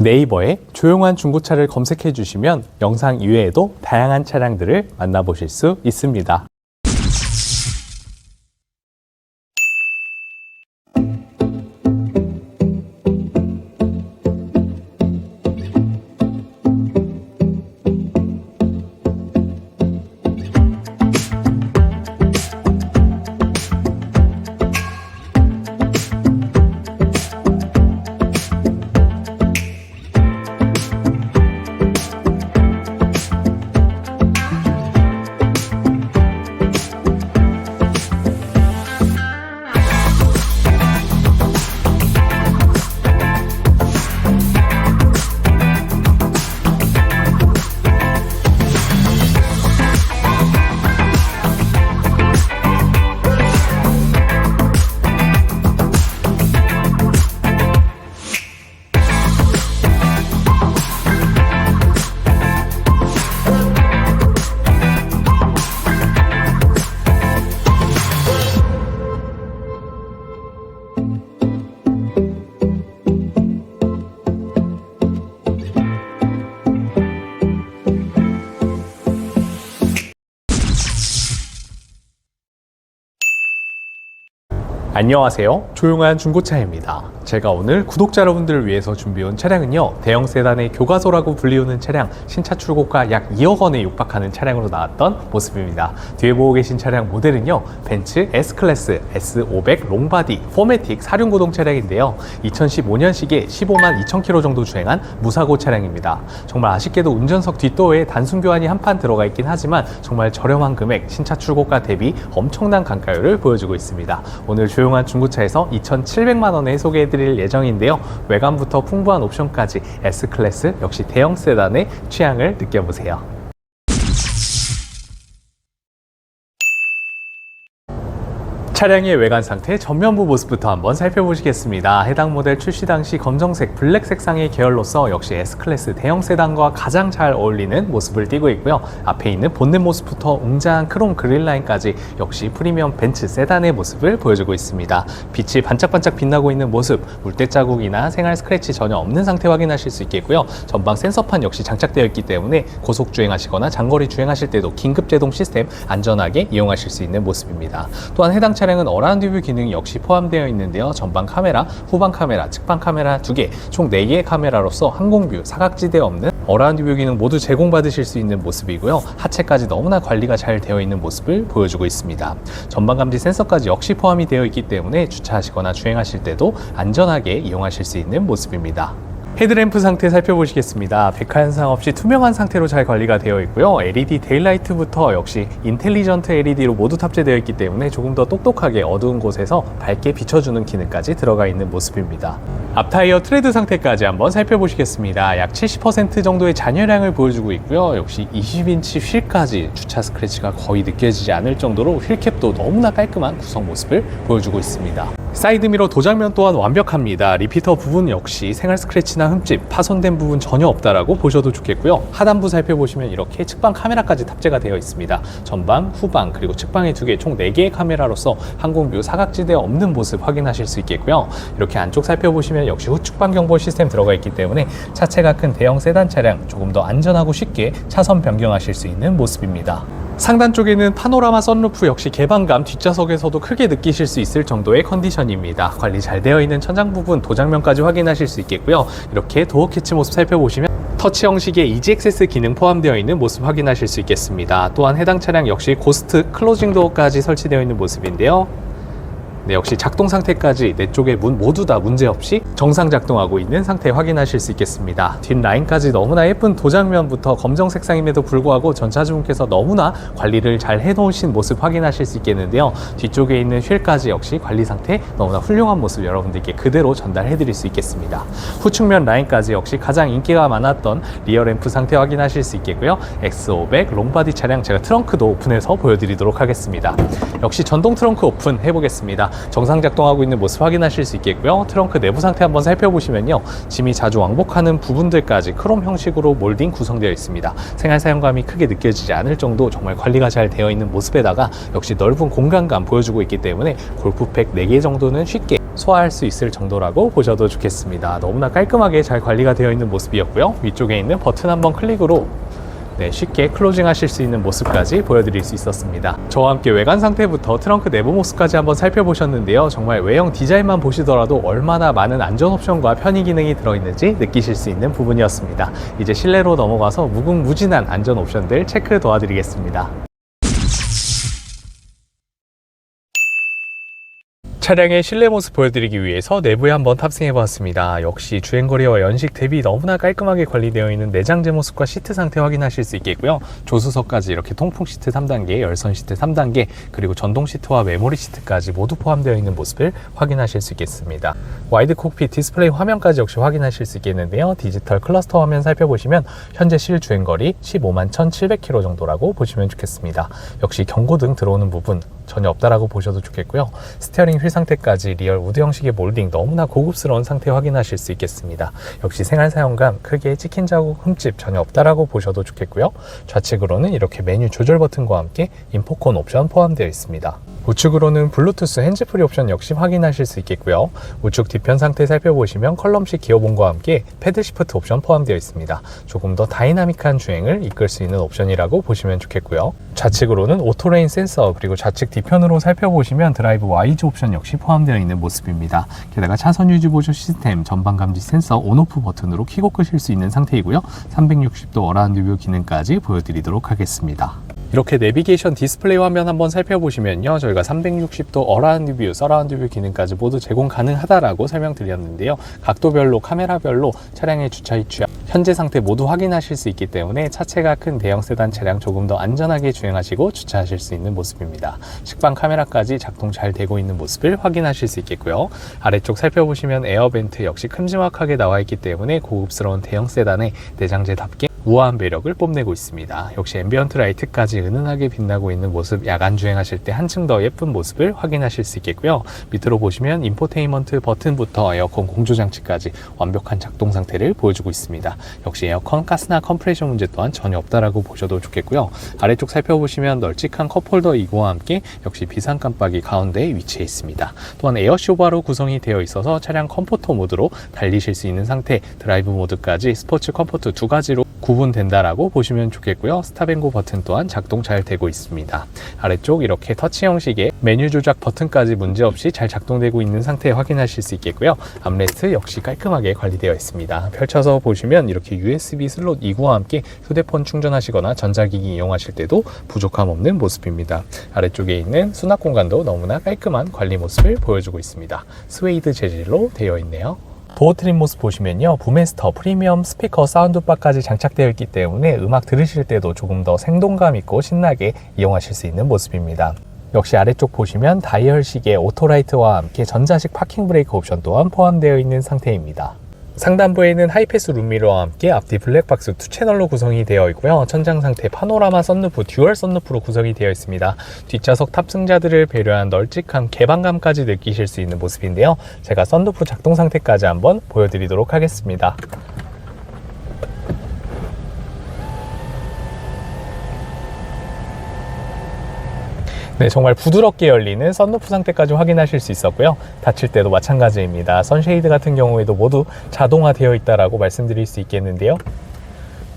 네이버에 조용한 중고차를 검색해 주시면 영상 이외에도 다양한 차량들을 만나보실 수 있습니다. 안녕하세요. 조용한 중고차입니다. 제가 오늘 구독자 여러분들을 위해서 준비해온 차량은요, 대형 세단의 교과서라고 불리우는 차량, 신차 출고가 약 2억 원에 육박하는 차량으로 나왔던 모습입니다. 뒤에 보고 계신 차량 모델은요, 벤츠 S클래스 S500 롱바디 포매틱 4륜구동 차량인데요. 2015년식에 15만 2천 킬로 정도 주행한 무사고 차량입니다. 정말 아쉽게도 운전석 뒷도어에 단순 교환이 한 판 들어가 있긴 하지만 정말 저렴한 금액, 신차 출고가 대비 엄청난 강가율을 보여주고 있습니다. 오늘 조용 한 중고차에서 2,700만 원에 소개해드릴 예정인데요. 외관부터 풍부한 옵션까지 S클래스 역시 대형 세단의 취향을 느껴보세요. 차량의 외관 상태 전면부 모습부터 한번 살펴보시겠습니다. 해당 모델 출시 당시 검정색 블랙 색상의 계열로서 역시 S클래스 대형 세단과 가장 잘 어울리는 모습을 띠고 있고요. 앞에 있는 본넷 모습부터 웅장한 크롬 그릴 라인까지 역시 프리미엄 벤츠 세단의 모습을 보여주고 있습니다. 빛이 반짝반짝 빛나고 있는 모습, 물때 자국이나 생활 스크래치 전혀 없는 상태 확인하실 수 있겠고요. 전방 센서판 역시 장착되어 있기 때문에 고속 주행하시거나 장거리 주행하실 때도 긴급 제동 시스템 안전하게 이용하실 수 있는 모습입니다. 또한 해당 차 량은 어라운드 뷰 기능이 역시 포함되어 있는데요. 전방 카메라, 후방 카메라, 측방 카메라 두 개, 총 네 개의 카메라로서 항공뷰, 사각지대 없는 어라운드 뷰 기능 모두 제공받으실 수 있는 모습이고요. 하체까지 너무나 관리가 잘 되어 있는 모습을 보여주고 있습니다. 전방 감지 센서까지 역시 포함이 되어 있기 때문에 주차하시거나 주행하실 때도 안전하게 이용하실 수 있는 모습입니다. 헤드램프 상태 살펴보시겠습니다. 백화 현상 없이 투명한 상태로 잘 관리가 되어 있고요. LED 데일라이트부터 역시 인텔리전트 LED로 모두 탑재되어 있기 때문에 조금 더 똑똑하게 어두운 곳에서 밝게 비춰주는 기능까지 들어가 있는 모습입니다. 앞타이어 트레드 상태까지 한번 살펴보시겠습니다. 약 70% 정도의 잔여량을 보여주고 있고요. 역시 20인치 휠까지 주차 스크래치가 거의 느껴지지 않을 정도로 휠캡도 너무나 깔끔한 구성 모습을 보여주고 있습니다. 사이드미러 도장면 또한 완벽합니다. 리피터 부분 역시 생활 스크래치나 흠집, 파손된 부분 전혀 없다라고 보셔도 좋겠고요. 하단부 살펴보시면 이렇게 측방 카메라까지 탑재가 되어 있습니다. 전방, 후방, 그리고 측방에 두 개, 총 네개의 카메라로서 항공뷰 사각지대 없는 모습 확인하실 수 있겠고요. 이렇게 안쪽 살펴보시면 역시 후측방 경보 시스템 들어가 있기 때문에 차체가 큰 대형 세단 차량 조금 더 안전하고 쉽게 차선 변경하실 수 있는 모습입니다. 상단 쪽에는 파노라마 썬루프 역시 개방감 뒷좌석에서도 크게 느끼실 수 있을 정도의 컨디션입니다. 관리 잘 되어 있는 천장 부분 도장면까지 확인하실 수 있겠고요. 이렇게 도어 캐치 모습 살펴보시면 터치 형식의 액세스 기능 포함되어 있는 모습 확인하실 수 있겠습니다. 또한 해당 차량 역시 고스트 클로징 도어까지 설치되어 있는 모습인데요. 네, 역시 작동 상태까지 내 쪽의 문 모두 다 문제없이 정상 작동하고 있는 상태 확인하실 수 있겠습니다. 뒷 라인까지 너무나 예쁜 도장면부터 검정 색상임에도 불구하고 전차주분께서 너무나 관리를 잘 해놓으신 모습 확인하실 수 있겠는데요. 뒤쪽에 있는 휠까지 역시 관리 상태 너무나 훌륭한 모습 여러분들께 그대로 전달해 드릴 수 있겠습니다. 후측면 라인까지 역시 가장 인기가 많았던 리어 램프 상태 확인하실 수 있겠고요. X500 롱바디 차량 제가 트렁크도 오픈해서 보여드리도록 하겠습니다. 역시 전동 트렁크 오픈 해보겠습니다. 정상 작동하고 있는 모습 확인하실 수 있겠고요. 트렁크 내부 상태 한번 살펴보시면요. 짐이 자주 왕복하는 부분들까지 크롬 형식으로 몰딩 구성되어 있습니다. 생활 사용감이 크게 느껴지지 않을 정도 정말 관리가 잘 되어 있는 모습에다가 역시 넓은 공간감 보여주고 있기 때문에 골프팩 4개 정도는 쉽게 소화할 수 있을 정도라고 보셔도 좋겠습니다. 너무나 깔끔하게 잘 관리가 되어 있는 모습이었고요. 위쪽에 있는 버튼 한번 클릭으로 네, 쉽게 클로징 하실 수 있는 모습까지 보여드릴 수 있었습니다. 저와 함께 외관 상태부터 트렁크 내부 모습까지 한번 살펴보셨는데요. 정말 외형 디자인만 보시더라도 얼마나 많은 안전 옵션과 편의 기능이 들어있는지 느끼실 수 있는 부분이었습니다. 이제 실내로 넘어가서 무궁무진한 안전 옵션들 체크 도와드리겠습니다. 차량의 실내 모습 보여드리기 위해서 내부에 한번 탑승해 보았습니다. 역시 주행거리와 연식 대비 너무나 깔끔하게 관리되어 있는 내장재 모습과 시트 상태 확인하실 수 있겠고요. 조수석까지 이렇게 통풍 시트 3단계, 열선 시트 3단계, 그리고 전동 시트와 메모리 시트까지 모두 포함되어 있는 모습을 확인하실 수 있겠습니다. 와이드 콕핏 디스플레이 화면까지 역시 확인하실 수 있겠는데요. 디지털 클러스터 화면 살펴보시면 현재 실 주행거리 15만 1,700km 정도라고 보시면 좋겠습니다. 역시 경고등 들어오는 부분 전혀 없다라고 보셔도 좋겠고요. 스티어링 휠 상태까지 리얼 우드 형식의 몰딩 너무나 고급스러운 상태 확인하실 수 있겠습니다. 역시 생활 사용감 크게 찍힌 자국 흠집 전혀 없다라고 보셔도 좋겠고요. 좌측으로는 이렇게 메뉴 조절 버튼과 함께 인포콘 옵션 포함되어 있습니다. 우측으로는 블루투스 핸즈프리 옵션 역시 확인하실 수 있겠고요. 우측 뒤편 상태 살펴보시면 컬럼식 기어봉과 함께 패드 시프트 옵션 포함되어 있습니다. 조금 더 다이나믹한 주행을 이끌 수 있는 옵션이라고 보시면 좋겠고요. 좌측으로는 오토레인 센서 그리고 좌측 뒤편으로 살펴보시면 드라이브 와이즈 옵션 역시 포함되어 있는 모습입니다. 게다가 차선 유지 보조 시스템, 전방 감지 센서 온오프 버튼으로 키고 끄실 수 있는 상태이고요. 360도 어라운드 뷰 기능까지 보여드리도록 하겠습니다. 이렇게 내비게이션 디스플레이 화면 한번 살펴보시면요. 저희가 360도 어라운드 뷰, 서라운드 뷰 기능까지 모두 제공 가능하다라고 설명드렸는데요. 각도별로, 카메라별로 차량의 주차 위치, 현재 상태 모두 확인하실 수 있기 때문에 차체가 큰 대형 세단 차량 조금 더 안전하게 주행하시고 주차하실 수 있는 모습입니다. 식방 카메라까지 작동 잘 되고 있는 모습을 확인하실 수 있겠고요. 아래쪽 살펴보시면 에어벤트 역시 큼지막하게 나와 있기 때문에 고급스러운 대형 세단의 내장재답게 우아한 매력을 뽐내고 있습니다. 역시 앰비언트 라이트까지 은은하게 빛나고 있는 모습 야간 주행하실 때 한층 더 예쁜 모습을 확인하실 수 있겠고요. 밑으로 보시면 인포테인먼트 버튼부터 에어컨 공조 장치까지 완벽한 작동 상태를 보여주고 있습니다. 역시 에어컨 가스나 컴프레셔 문제 또한 전혀 없다라고 보셔도 좋겠고요. 아래쪽 살펴보시면 널찍한 컵홀더 이거와 함께 역시 비상 깜빡이 가운데에 위치해 있습니다. 또한 에어 쇼바로 구성이 되어 있어서 차량 컴포터 모드로 달리실 수 있는 상태 드라이브 모드까지 스포츠 컴포트 두 가지로 구분된다라고 보시면 좋겠고요. 스탑앤고 버튼 또한 작동 잘 되고 있습니다. 아래쪽 이렇게 터치 형식의 메뉴 조작 버튼까지 문제없이 잘 작동되고 있는 상태 확인하실 수 있겠고요. 암레스트 역시 깔끔하게 관리되어 있습니다. 펼쳐서 보시면 이렇게 USB 슬롯 2구와 함께 휴대폰 충전하시거나 전자기기 이용하실 때도 부족함 없는 모습입니다. 아래쪽에 있는 수납 공간도 너무나 깔끔한 관리 모습을 보여주고 있습니다. 스웨이드 재질로 되어 있네요. 도어 트림 모습 보시면요 부메스터 프리미엄 스피커 사운드바까지 장착되어 있기 때문에 음악 들으실 때도 조금 더 생동감 있고 신나게 이용하실 수 있는 모습입니다. 역시 아래쪽 보시면 다이얼식의 오토라이트와 함께 전자식 파킹 브레이크 옵션 또한 포함되어 있는 상태입니다 상단부에는 하이패스 룸미러와 함께 앞뒤 블랙박스 두 채널로 구성이 되어 있고요. 천장 상태 파노라마 썬루프 듀얼 썬루프로 구성이 되어 있습니다. 뒷좌석 탑승자들을 배려한 널찍한 개방감까지 느끼실 수 있는 모습인데요. 제가 썬루프 작동 상태까지 한번 보여드리도록 하겠습니다. 네, 정말 부드럽게 열리는 썬루프 상태까지 확인하실 수 있었고요. 닫힐 때도 마찬가지입니다. 선쉐이드 같은 경우에도 모두 자동화되어 있다라고 말씀드릴 수 있겠는데요.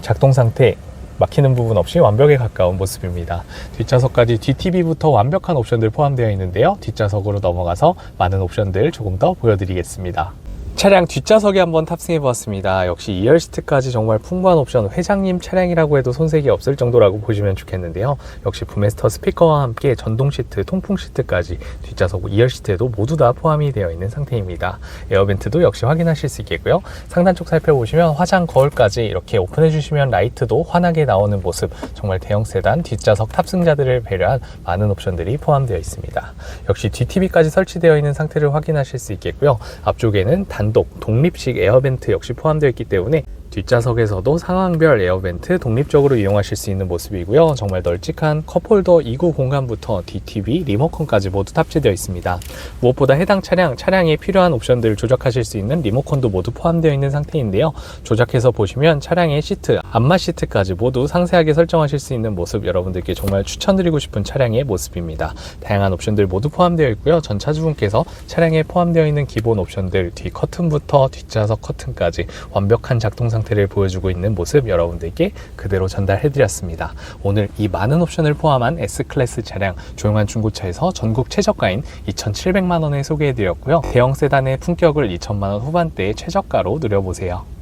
작동 상태 막히는 부분 없이 완벽에 가까운 모습입니다. 뒷좌석까지 DTV부터 완벽한 옵션들 포함되어 있는데요. 뒷좌석으로 넘어가서 많은 옵션들 조금 더 보여드리겠습니다. 차량 뒷좌석에 한번 탑승해 보았습니다. 역시 2열 시트까지 정말 풍부한 옵션, 회장님 차량이라고 해도 손색이 없을 정도라고 보시면 좋겠는데요. 역시 부메스터 스피커와 함께 전동 시트, 통풍 시트까지 뒷좌석 2열 시트에도 모두 다 포함이 되어 있는 상태입니다. 에어벤트도 역시 확인하실 수 있겠고요. 상단 쪽 살펴보시면 화장 거울까지 이렇게 오픈해 주시면 라이트도 환하게 나오는 모습, 정말 대형 세단 뒷좌석 탑승자들을 배려한 많은 옵션들이 포함되어 있습니다. 역시 DTV까지 설치되어 있는 상태를 확인하실 수 있겠고요. 앞쪽에는 단독 독립식 에어벤트 역시 포함되어 있기 때문에 뒷좌석에서도 상황별 에어벤트 독립적으로 이용하실 수 있는 모습이고요. 정말 널찍한 컵홀더 2구 공간부터 DTV, 리모컨까지 모두 탑재되어 있습니다. 무엇보다 해당 차량, 차량에 필요한 옵션들을 조작하실 수 있는 리모컨도 모두 포함되어 있는 상태인데요. 조작해서 보시면 차량의 시트, 안마 시트까지 모두 상세하게 설정하실 수 있는 모습 여러분들께 정말 추천드리고 싶은 차량의 모습입니다. 다양한 옵션들 모두 포함되어 있고요. 전 차주분께서 차량에 포함되어 있는 기본 옵션들 뒤 커튼부터 뒷좌석 커튼까지 완벽한 작동 상 태를 보여주고 있는 모습 여러분들께 그대로 전달해 드렸습니다. 오늘 이 많은 옵션을 포함한 S클래스 차량 조용한 중고차에서 전국 최저가인 2,700만 원에 소개해 드렸고요. 대형 세단의 품격을 2천만 원 후반대의 최저가로 누려보세요.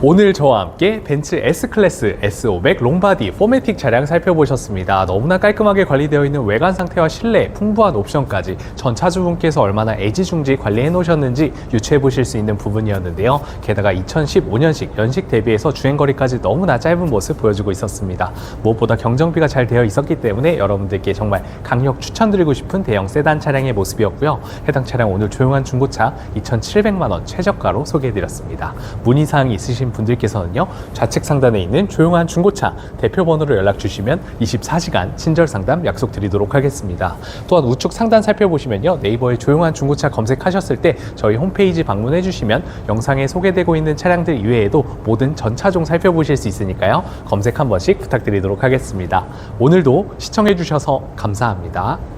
오늘 저와 함께 벤츠 S클래스 S500 롱바디 포매틱 차량 살펴보셨습니다. 너무나 깔끔하게 관리되어 있는 외관 상태와 실내, 풍부한 옵션까지 전 차주분께서 얼마나 애지중지 관리해 놓으셨는지 유추해 보실 수 있는 부분이었는데요. 게다가 2015년식 연식 대비해서 주행거리까지 너무나 짧은 모습 보여주고 있었습니다. 무엇보다 경정비가 잘 되어 있었기 때문에 여러분들께 정말 강력 추천드리고 싶은 대형 세단 차량의 모습이었고요. 해당 차량 오늘 조용한 중고차 2,700만 원 최저가로 소개해드렸습니다. 문의사항이 있으 신 분들께서는요 좌측 상단에 있는 조용한 중고차 대표 번호로 연락 주시면 24시간 친절 상담 약속드리도록 하겠습니다. 또한 우측 상단 살펴보시면요 네이버에 조용한 중고차 검색하셨을 때 저희 홈페이지 방문해 주시면 영상에 소개되고 있는 차량들 이외에도 모든 전 차종 살펴보실 수 있으니까요 검색 한 번씩 부탁드리도록 하겠습니다. 오늘도 시청해 주셔서 감사합니다.